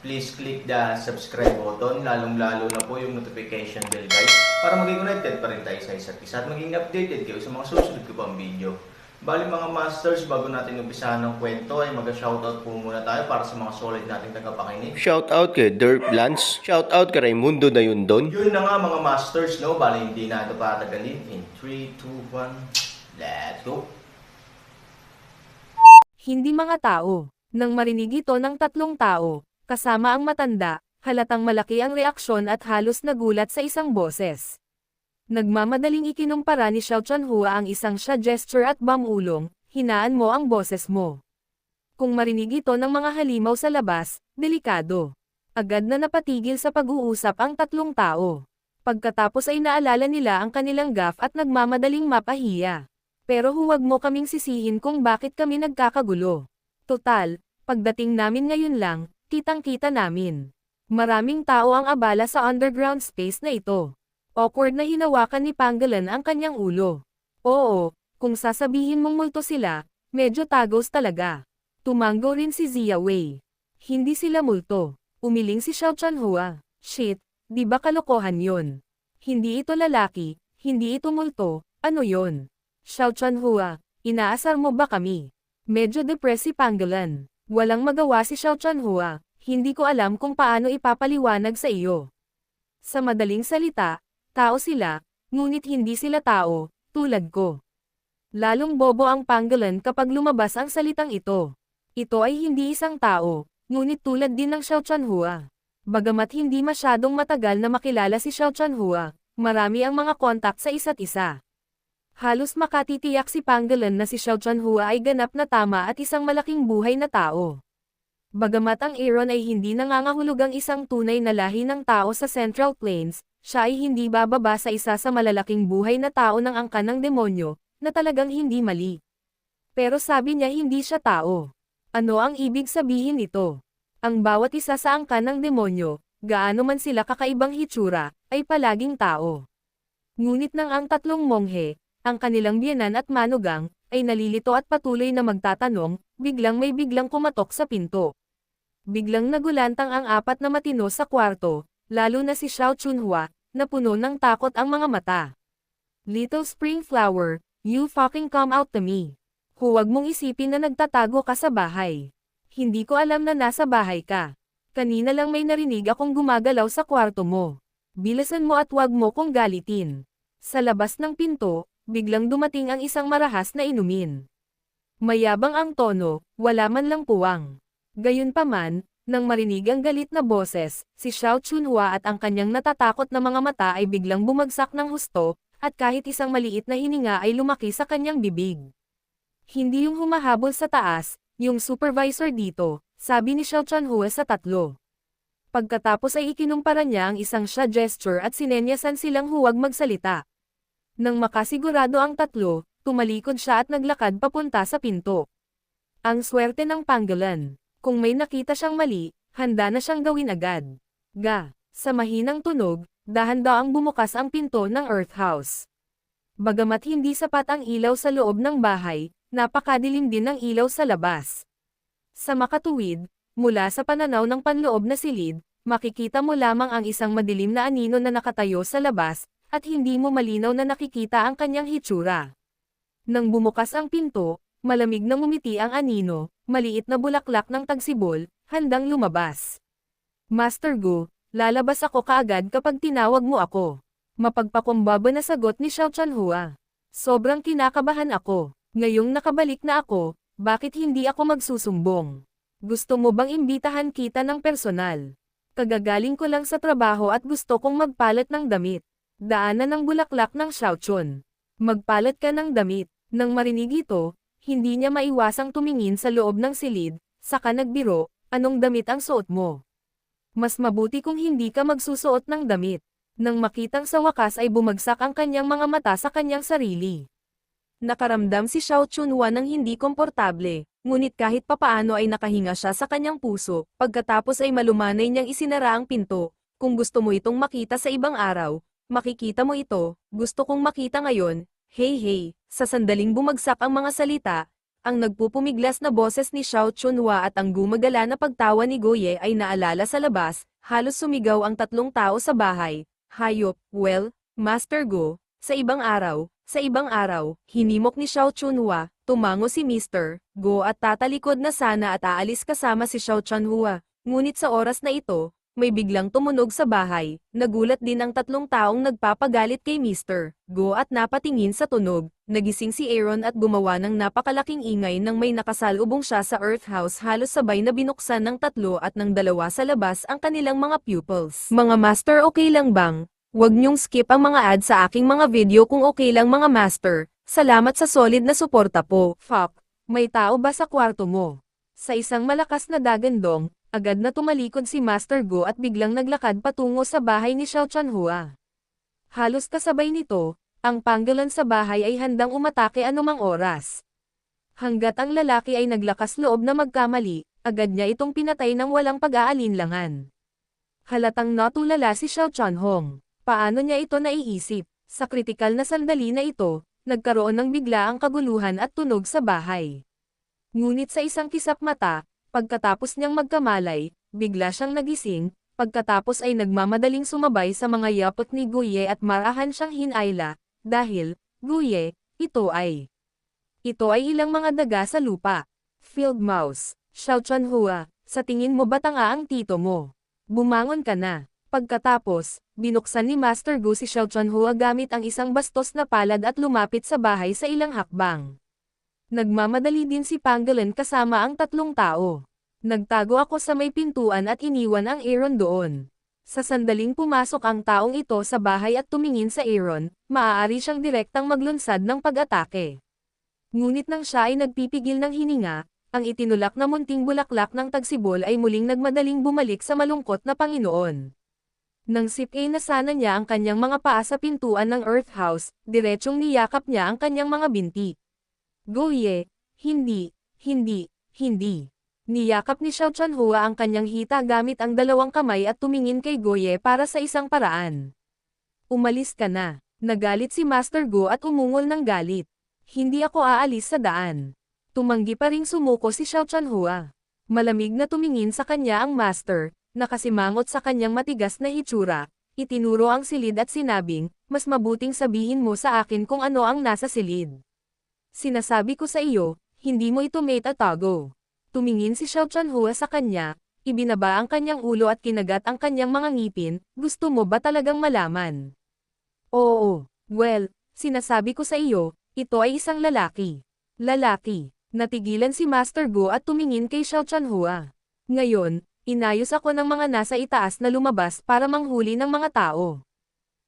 please click the subscribe button, lalong-lalo na po yung notification bell guys, para maging connected pa rin tayo sa isa't isa at maging updated kayo sa mga susunod ko pang video. Bali mga masters, bago natin umpisahan ng kwento ay mag-shoutout po muna tayo para sa mga solid nating tagapakinig. Shoutout kay Derp Lance. Shoutout kay Raimundo na yun doon. Yun na nga mga masters, no? Bali hindi na ito patagalin. In 3, 2, 1, let's go! Hindi mga tao. Nang marinig ito ng tatlong tao, kasama ang matanda, halatang malaki ang reaksyon at halos nagulat sa isang boses. Nagmamadaling ikinumpara ni Xiao Chanhua ang isang siya gesture at bamulong, hinaan mo ang boses mo. Kung marinig ito ng mga halimaw sa labas, delikado. Agad na napatigil sa pag-uusap ang tatlong tao. Pagkatapos ay naalala nila ang kanilang gaff at nagmamadaling mapahiya. Pero huwag mo kaming sisihin kung bakit kami nagkakagulo. Total, pagdating namin ngayon lang, kitang-kita namin. Maraming tao ang abala sa underground space na ito. Awkward na hinawakan ni Pangolin ang kanyang ulo. Oo, kung sasabihin mong multo sila, medyo tagos talaga. Tumango rin si Zia Wei. Hindi sila multo. Umiling si Xiao Chanhua. Shit, di ba kalokohan yon? Hindi ito lalaki, hindi ito multo, ano yon? Xiao Chanhua, inaasar mo ba kami? Medyo depressed si Pangolin. Walang magawa si Xiao Chanhua, hindi ko alam kung paano ipapaliwanag sa iyo. Sa madaling salita, tao sila, ngunit hindi sila tao, tulad ko. Lalong bobo ang Pangolin kapag lumabas ang salitang ito. Ito ay hindi isang tao, ngunit tulad din ng Xiao Chanhua. Bagamat hindi masyadong matagal na makilala si Xiao Chanhua, marami ang mga kontak sa isa't isa. Halos makatitiyak si Pangolin na si Xiao Chanhua ay ganap na tama at isang malaking buhay na tao. Bagamat ang Aaron ay hindi nangangahulugang isang tunay na lahi ng tao sa Central Plains, siya ay hindi bababa sa isa sa malalaking buhay na tao ng angkan ng demonyo, na talagang hindi mali. Pero sabi niya hindi siya tao. Ano ang ibig sabihin nito? Ang bawat isa sa angkan ng demonyo, gaano man sila kakaibang hitsura, ay palaging tao. Ngunit nang ang tatlong monghe, ang kanilang biyanan at manugang, ay nalilito at patuloy na magtatanong, biglang may biglang kumatok sa pinto. Biglang nagulantang ang apat na matino sa kwarto, lalo na si Xiao Chunhua, na puno ng takot ang mga mata. Little Spring Flower, you fucking come out to me. Huwag mong isipin na nagtatago ka sa bahay. Hindi ko alam na nasa bahay ka. Kanina lang may narinig akong gumagalaw sa kwarto mo. Bilasan mo at wag mo kong galitin. Sa labas ng pinto, biglang dumating ang isang marahas na inumin. Mayabang ang tono, wala man lang puwang. Gayunpaman, nang marinig ang galit na boses, si Xiao Chunhua at ang kanyang natatakot na mga mata ay biglang bumagsak ng husto, at kahit isang maliit na hininga ay lumaki sa kanyang bibig. Hindi yung humahabol sa taas, yung supervisor dito, sabi ni Xiao Chunhua sa tatlo. Pagkatapos ay ikinumpara niya ang isang siya gesture at sinenyasan silang huwag magsalita. Nang makasigurado ang tatlo, tumalikod siya at naglakad papunta sa pinto. Ang swerte ng Pangolin. Kung may nakita siyang mali, handa na siyang gawin agad. Ga, sa mahinang tunog, dahan-daang bumukas ang pinto ng Earth House. Bagamat hindi sapat ang ilaw sa loob ng bahay, napakadilim din ng ilaw sa labas. Sa makatuwid, mula sa pananaw ng panloob na silid, makikita mo lamang ang isang madilim na anino na nakatayo sa labas, at hindi mo malinaw na nakikita ang kanyang hitsura. Nang bumukas ang pinto, malamig na ngumiti ang anino, maliit na bulaklak ng tagsibol, handang lumabas. Master Gu, lalabas ako kaagad kapag tinawag mo ako. Mapagpakumbaba na sagot ni Xiao Chanhua. Sobrang kinakabahan ako. Ngayong nakabalik na ako, bakit hindi ako magsusumbong? Gusto mo bang imbitahan kita ng personal? Kagagaling ko lang sa trabaho at gusto kong magpalit ng damit. Daanan ng bulaklak ng Xiaochun. Magpalit ka ng damit. Nang marinig ito, hindi niya maiwasang tumingin sa loob ng silid, saka nagbiro, anong damit ang suot mo? Mas mabuti kung hindi ka magsusuot ng damit. Nang makitang sa wakas ay bumagsak ang kanyang mga mata sa kanyang sarili. Nakaramdam si Xiao Chunhua ng hindi komportable, ngunit kahit papaano ay nakahinga siya sa kanyang puso, pagkatapos ay malumanay niyang isinara ang pinto. Kung gusto mo itong makita sa ibang araw, makikita mo ito, gusto kong makita ngayon, hey hey, sa sandaling bumagsak ang mga salita, ang nagpupumiglas na boses ni Xiao Chunhua at ang gumagala na pagtawa ni Goye ay naalala sa labas, halos sumigaw ang tatlong tao sa bahay, hayop, well, Master Go, sa ibang araw, sa ibang araw, hinimok ni Xiao Chunhua, tumango si Mr. Go at tatalikod na sana at aalis kasama si Xiao Chunhua, ngunit sa oras na ito, may biglang tumunog sa bahay, nagulat din ang tatlong taong nagpapagalit kay Mr. Go at napatingin sa tunog, nagising si Aaron at gumawa ng napakalaking ingay nang may nakasalubong siya sa Earth House halos sabay na binuksan ng tatlo at ng dalawa sa labas ang kanilang mga pupils. Mga master okay lang bang? Huwag niyong skip ang mga ad sa aking mga video kung okay lang mga master. Salamat sa solid na suporta po. Fuck, may tao ba sa kwarto mo? Sa isang malakas na dagandong, agad na tumalikod si Master Go at biglang naglakad patungo sa bahay ni Xiao Chanhua. Halos kasabay nito, ang panggalan sa bahay ay handang umatake anumang oras. Hanggat ang lalaki ay naglakas loob na magkamali, agad niya itong pinatay ng walang pag-aalinlangan. Halatang natulala si Xiao Chanhong. Paano niya ito naiisip? Sa kritikal na sandali na ito, nagkaroon ng bigla ang kaguluhan at tunog sa bahay. Ngunit sa isang kisap mata, pagkatapos niyang magkamalay, bigla siyang nagising, pagkatapos ay nagmamadaling sumabay sa mga yapot ni Guye at marahan siyang hinayla, dahil, Guye, ito ay. Ito ay ilang mga daga sa lupa. Field Mouse, Xiao Chanhua, sa tingin mo ba tanga ang tito mo? Bumangon ka na. Pagkatapos, binuksan ni Master Gu si Xiao Chanhua gamit ang isang bastos na palad at lumapit sa bahay sa ilang hakbang. Nagmamadali din si Pangolin kasama ang tatlong tao. Nagtago ako sa may pintuan at iniwan ang Aaron doon. Sa sandaling pumasok ang taong ito sa bahay at tumingin sa Aaron, maaari siyang direktang maglunsad ng pag-atake. Ngunit nang siya ay nagpipigil ng hininga, ang itinulak na munting bulaklak ng tagsibol ay muling nagmadaling bumalik sa malungkot na Panginoon. Nang sipay na sana niya ang kanyang mga paa sa pintuan ng Earth House, diretsong niyakap niya ang kanyang mga binti. Goye, hindi, hindi, hindi. Niyakap ni Xiao Chanhua ang kanyang hita gamit ang dalawang kamay at tumingin kay Goye para sa isang paraan. Umalis ka na. Nagalit si Master Go at umungol ng galit. Hindi ako aalis sa daan. Tumanggi pa ring sumuko si Xiao Chanhua. Malamig na tumingin sa kanya ang master, nakasimangot sa kanyang matigas na hitsura, itinuro ang silid at sinabing, mas mabuting sabihin mo sa akin kung ano ang nasa silid. Sinasabi ko sa iyo, hindi mo ito mate atago. Tumingin si Xiao Chanhua sa kanya, ibinaba ang kanyang ulo at kinagat ang kanyang mga ngipin, gusto mo ba talagang malaman? Oo, well, sinasabi ko sa iyo, ito ay isang lalaki. Lalaki. Natigilan si Master Go at tumingin kay Xiao Chanhua. Ngayon, inayos ako ng mga nasa itaas na lumabas para manghuli ng mga tao.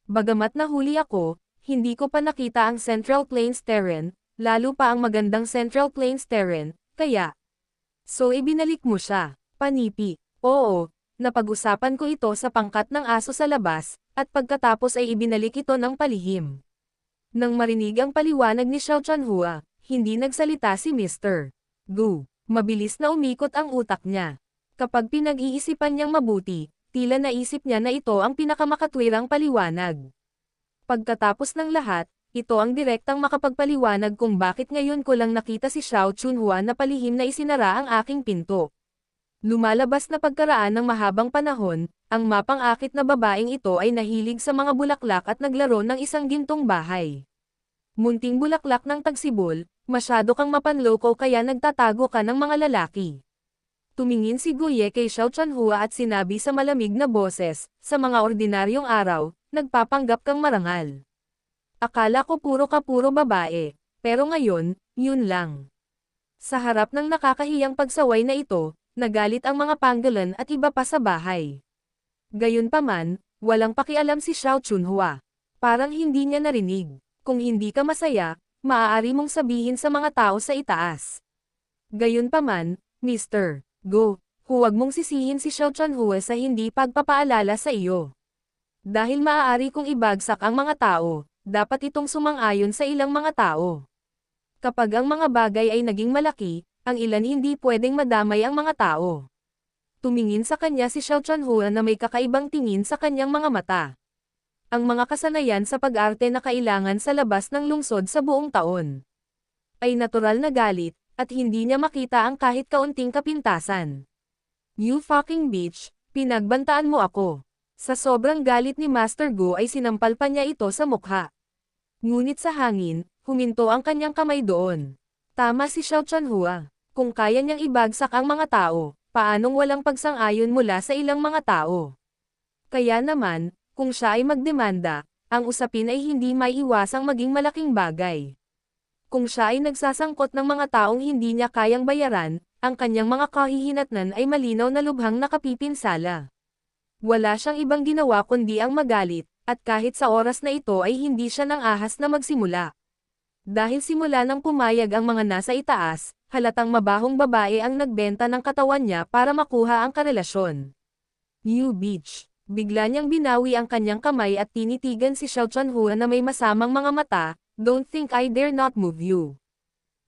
Bagamat nahuli ako, hindi ko pa nakita ang Central Plains Terrain, lalo pa ang magandang Central Plains Terrain, kaya. So ibinalik mo siya, panipi. Oo, napag-usapan ko ito sa pangkat ng aso sa labas, at pagkatapos ay ibinalik ito ng palihim. Nang marinig ang paliwanag ni Xiao Chanhua, hindi nagsalita si Mr. Gu. Mabilis na umikot ang utak niya. Kapag pinag-iisipan niyang mabuti, tila naisip niya na ito ang pinakamakatwirang paliwanag. Pagkatapos ng lahat, ito ang direktang makapagpaliwanag kung bakit ngayon ko lang nakita si Xiao Chunhua na palihim na isinara ang aking pinto. Lumalabas na pagkaraan ng mahabang panahon, ang mapang-akit na babaeng ito ay nahilig sa mga bulaklak at naglaro ng isang gintong bahay. Munting bulaklak ng tagsibol, masyado kang mapanloko kaya nagtatago ka ng mga lalaki. Tumingin si Guye kay Xiao Chanhua at sinabi sa malamig na boses, sa mga ordinaryong araw, nagpapanggap kang marangal. Akala ko puro ka puro babae, pero ngayon, yun lang. Sa harap ng nakakahiyang pagsaway na ito, nagalit ang mga panggalan at iba pa sa bahay. Gayunpaman, walang pakialam si Xiao Chunhua. Parang hindi niya narinig. Kung hindi ka masaya, maaari mong sabihin sa mga tao sa itaas. Gayunpaman, Mr. Go, Huwag mong sisihin si Xiao Chanhua sa hindi pagpapaalala sa iyo. Dahil maaari kong ibagsak ang mga tao, dapat itong sumang-ayon sa ilang mga tao. Kapag ang mga bagay ay naging malaki, ang ilan hindi pwedeng madamay ang mga tao. Tumingin sa kanya si Xiao Chanhua na may kakaibang tingin sa kanyang mga mata. Ang mga kasanayan sa pag-arte na kailangan sa labas ng lungsod sa buong taon. Ay natural na galit, at hindi niya makita ang kahit kaunting kapintasan. You fucking bitch, pinagbantaan mo ako. Sa sobrang galit ni Master Gu ay sinampal pa niya ito sa mukha. Ngunit sa hangin, huminto ang kanyang kamay doon. Tama si Xiao Chanhua. Kung kaya niyang ibagsak ang mga tao, paanong walang pagsang-ayon mula sa ilang mga tao? Kaya naman, kung siya ay magdemanda, ang usapin ay hindi may iwasang maging malaking bagay. Kung siya ay nagsasangkot ng mga taong hindi niya kayang bayaran, ang kanyang mga kahihinatnan ay malinaw na lubhang nakapipinsala. Wala siyang ibang ginawa kundi ang magalit, at kahit sa oras na ito ay hindi siya nang ahas na magsimula. Dahil simula nang pumayag ang mga nasa itaas, halatang mabahong babae ang nagbenta ng katawan niya para makuha ang karelasyon. New Beach. Bigla niyang binawi ang kanyang kamay at tinitigan si Xiao Chanhua na may masamang mga mata, don't think I dare not move you.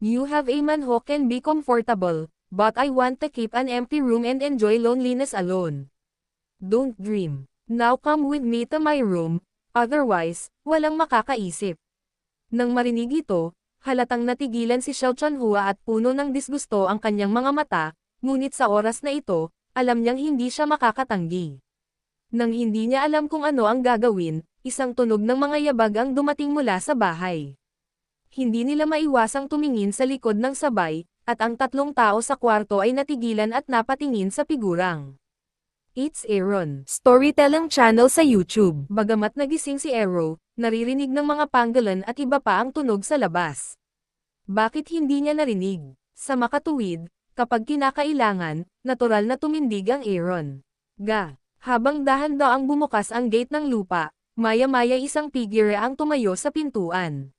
You have a man who can be comfortable, but I want to keep an empty room and enjoy loneliness alone. Don't dream. Now come with me to my room, otherwise, walang makakaisip. Nang marinig ito, halatang natigilan si Xiao Chanhua at puno ng disgusto ang kanyang mga mata, ngunit sa oras na ito, alam niyang hindi siya makakatanggi. Nang hindi niya alam kung ano ang gagawin, isang tunog ng mga yabag ang dumating mula sa bahay. Hindi nila maiwasang tumingin sa likod ng sabay, at ang tatlong tao sa kwarto ay natigilan at napatingin sa figurang. It's Aaron. Storytelling channel sa YouTube. Bagamat nagising si Arrow, naririnig ng mga panggalan at iba pa ang tunog sa labas. Bakit hindi niya narinig? Sa makatuwid, kapag kinakailangan, natural na tumindig ang Aaron. Ga. Habang dahan-daang bumukas ang gate ng lupa, maya-maya isang figure ang tumayo sa pintuan.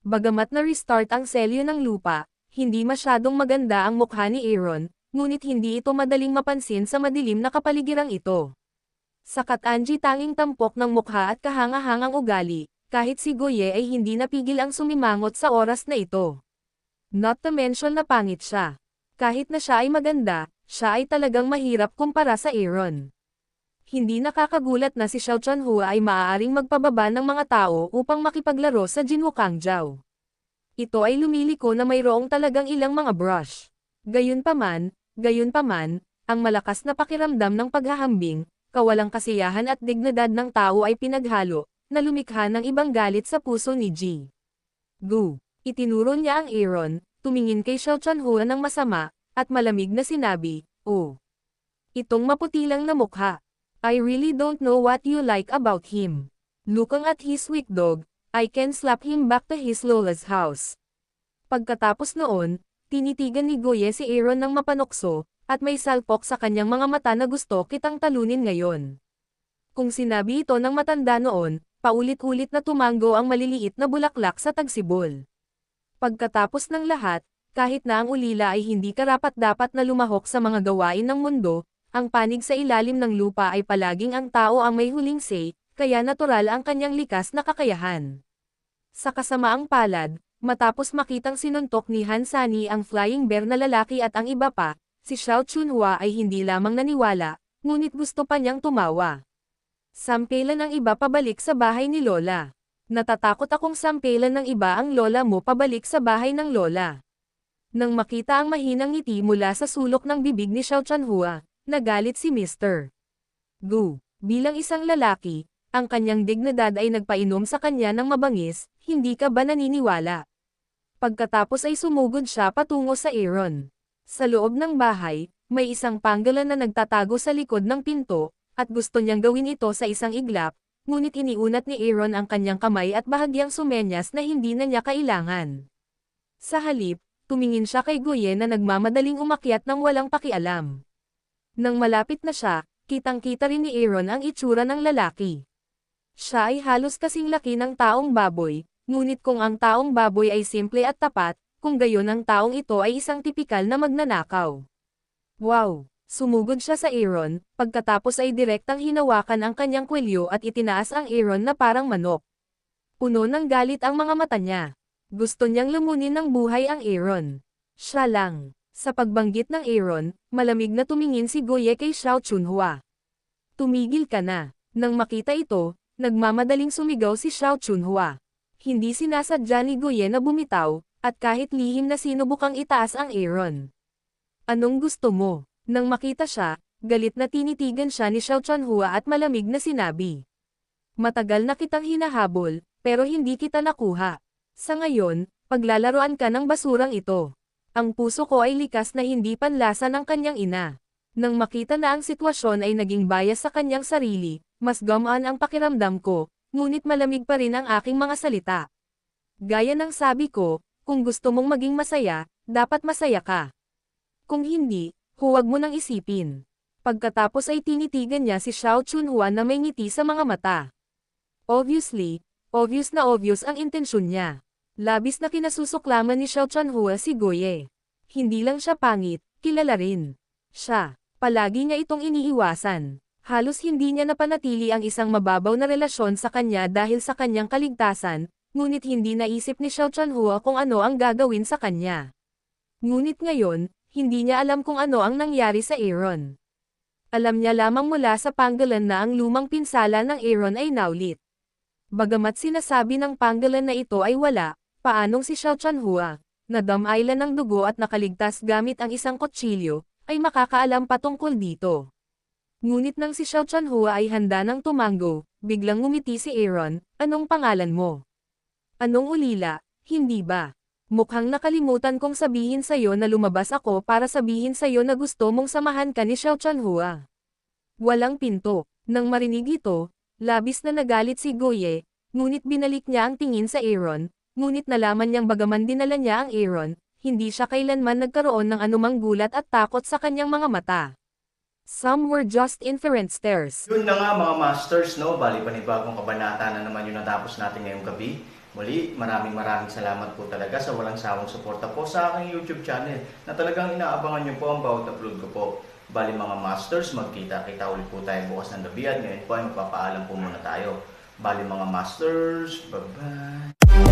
Bagamat na-restart ang selyo ng lupa, hindi masyadong maganda ang mukha ni Aaron, ngunit hindi ito madaling mapansin sa madilim na kapaligirang ito. Sa Katanji tanging tampok ng mukha at kahanga-hangang ugali, kahit si Goye ay hindi napigil ang sumimangot sa oras na ito. Not to mention na pangit siya. Kahit na siya ay maganda, siya ay talagang mahirap kumpara sa Aaron. Hindi nakakagulat na si Xiao Chanhua ay maaaring magpababa ng mga tao upang makipaglaro sa Jinwukangjiao. Ito ay lumiliko na mayroong talagang ilang mga brush. Gayunpaman, gayunpaman, ang malakas na pakiramdam ng paghahambing, kawalang kasiyahan at dignidad ng tao ay pinaghalo, na lumikha ng ibang galit sa puso ni Ji. Gu. Itinuro niya ang Aaron, tumingin kay Xiao Chanhua ng masama, at malamig na sinabi, Oh. Itong maputi lang na mukha. I really don't know what you like about him. Looking at his weak dog, I can slap him back to his Lola's house. Pagkatapos noon, tinitigan ni Goye si Aaron ng mapanokso, at may salpok sa kanyang mga mata na gusto kitang talunin ngayon. Kung sinabi ito ng matanda noon, paulit-ulit na tumango ang maliliit na bulaklak sa tagsibol. Pagkatapos ng lahat, kahit na ang ulila ay hindi karapat-dapat na lumahok sa mga gawain ng mundo, ang panig sa ilalim ng lupa ay palaging ang tao ang may huling say, kaya natural ang kanyang likas na kakayahan. Sa kasamaang palad, matapos makitang sinuntok ni Hansani ang flying bear na lalaki at ang iba pa, si Xiao Chunhua ay hindi lamang naniwala, ngunit gusto pa niyang tumawa. Sampelan ang iba pabalik sa bahay ni Lola. Natatakot akong sampelan ng iba ang lola mo pabalik sa bahay ng lola. Nang makita ang mahinang ngiti mula sa sulok ng bibig ni Xiao Chanhua, nagalit si Mr. Gu. Bilang isang lalaki, ang kanyang dignidad ay nagpainom sa kanya ng mabangis, hindi ka ba naniniwala? Pagkatapos ay sumugod siya patungo sa Aaron. Sa loob ng bahay, may isang panggalan na nagtatago sa likod ng pinto, at gusto niyang gawin ito sa isang iglap, ngunit iniunat ni Aaron ang kanyang kamay at bahagyang sumenyas na hindi na niya kailangan. Sa halip, tumingin siya kay Goye na nagmamadaling umakyat ng walang pakialam. Nang malapit na siya, kitang-kita rin ni Aaron ang itsura ng lalaki. Siya ay halos kasing laki ng taong baboy, ngunit kung ang taong baboy ay simple at tapat, kung gayon ang taong ito ay isang tipikal na magnanakaw. Wow! Sumugod siya sa Aaron, pagkatapos ay direktang hinawakan ang kanyang kwelyo at itinaas ang Aaron na parang manok. Puno ng galit ang mga mata niya. Gusto niyang lumunin ng buhay ang Aaron. Siya lang. Sa pagbanggit ng Aaron, malamig na tumingin si Goye kay Xiao Chunhua. Tumigil ka na. Nang makita ito, nagmamadaling sumigaw si Xiao Chunhua. Hindi sinasadya ni Goye na bumitaw, at kahit lihim na sinubukang itaas ang Aaron. Anong gusto mo? Nang makita siya, galit na tinitigan siya ni Xiao Chunhua at malamig na sinabi. Matagal na kitang hinahabol, pero hindi kita nakuha. Sa ngayon, paglalaroan ka ng basurang ito. Ang puso ko ay likas na hindi panlasa ng kanyang ina. Nang makita na ang sitwasyon ay naging bias sa kanyang sarili, mas gamaan ang pakiramdam ko, ngunit malamig pa rin ang aking mga salita. Gaya ng sabi ko, kung gusto mong maging masaya, dapat masaya ka. Kung hindi, huwag mo nang isipin. Pagkatapos ay tinitigan niya si Xiao Chunhua na may ngiti sa mga mata. Obviously, obvious na obvious ang intensyon niya. Labis na kinasusuklaman ni Xiao Chunhua si Goye. Hindi lang siya pangit, kilala rin. Siya, palagi niya itong iniiwasan. Halos hindi niya napanatili ang isang mababaw na relasyon sa kanya dahil sa kanyang kaligtasan, ngunit hindi naisip ni Xiao Chunhua kung ano ang gagawin sa kanya. Ngunit ngayon, hindi niya alam kung ano ang nangyari sa Aaron. Alam niya lamang mula sa panggalan na ang lumang pinsala ng Aaron ay naulit. Bagamat sinasabi ng panggalan na ito ay wala, paanong si Xiao Chanhua, na damailan ng dugo at nakaligtas gamit ang isang kutsilyo, ay makakaalam patungkol dito. Ngunit nang si Xiao Chanhua ay handa ng tumango, biglang ngumiti si Aaron, anong pangalan mo? Anong ulila, hindi ba? Mukhang nakalimutan kong sabihin sa'yo na lumabas ako para sabihin sa'yo na gusto mong samahan ka ni Xiao Chanhua. Walang pinto. Nang marinig ito, labis na nagalit si Goye, ngunit binalik niya ang tingin sa Aaron, ngunit nalaman niyang bagaman dinala niya ang Aaron, hindi siya kailanman nagkaroon ng anumang gulat at takot sa kanyang mga mata. Some were just inferent stares. Yun na nga mga masters, no? Bali panibagong kabanata na naman yung natapos natin ngayong gabi. Muli, maraming maraming salamat po talaga sa walang sawang suporta po sa aking YouTube channel na talagang inaabangan niyo po ang bawat upload ko po. Bali mga masters, magkita-kita ulit po tayo bukas ng gabi at ngayon po ay magpapaalam po muna tayo. Bali mga masters, bye-bye!